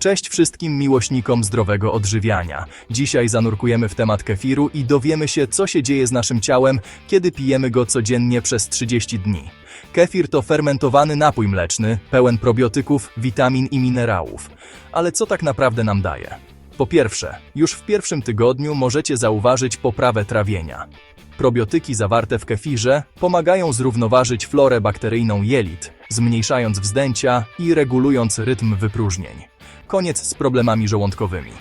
Cześć wszystkim miłośnikom zdrowego odżywiania. Dzisiaj zanurkujemy w temat kefiru i dowiemy się, co się dzieje z naszym ciałem, kiedy pijemy go codziennie przez 30 dni. Kefir to fermentowany napój mleczny, pełen probiotyków, witamin i minerałów. Ale co tak naprawdę nam daje? Po pierwsze, już w pierwszym tygodniu możecie zauważyć poprawę trawienia. Probiotyki zawarte w kefirze pomagają zrównoważyć florę bakteryjną jelit, zmniejszając wzdęcia i regulując rytm wypróżnień. Koniec z problemami żołądkowymi.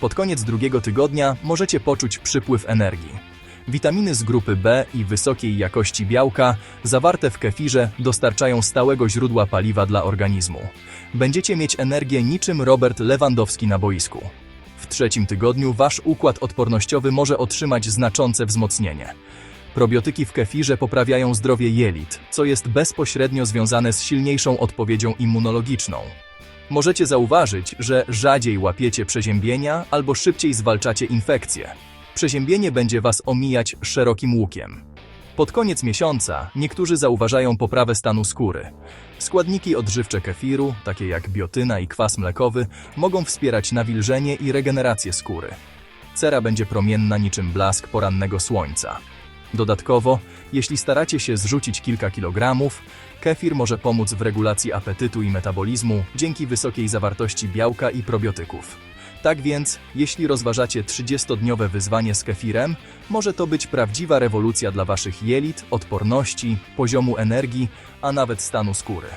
Pod koniec drugiego tygodnia możecie poczuć przypływ energii. Witaminy z grupy B i wysokiej jakości białka zawarte w kefirze dostarczają stałego źródła paliwa dla organizmu. Będziecie mieć energię niczym Robert Lewandowski na boisku. W trzecim tygodniu wasz układ odpornościowy może otrzymać znaczące wzmocnienie. Probiotyki w kefirze poprawiają zdrowie jelit, co jest bezpośrednio związane z silniejszą odpowiedzią immunologiczną. Możecie zauważyć, że rzadziej łapiecie przeziębienia albo szybciej zwalczacie infekcje. Przeziębienie będzie was omijać szerokim łukiem. Pod koniec miesiąca niektórzy zauważają poprawę stanu skóry. Składniki odżywcze kefiru, takie jak biotyna i kwas mlekowy, mogą wspierać nawilżenie i regenerację skóry. Cera będzie promienna niczym blask porannego słońca. Dodatkowo, jeśli staracie się zrzucić kilka kilogramów, kefir może pomóc w regulacji apetytu i metabolizmu dzięki wysokiej zawartości białka i probiotyków. Tak więc, jeśli rozważacie 30-dniowe wyzwanie z kefirem, może to być prawdziwa rewolucja dla waszych jelit, odporności, poziomu energii, a nawet stanu skóry.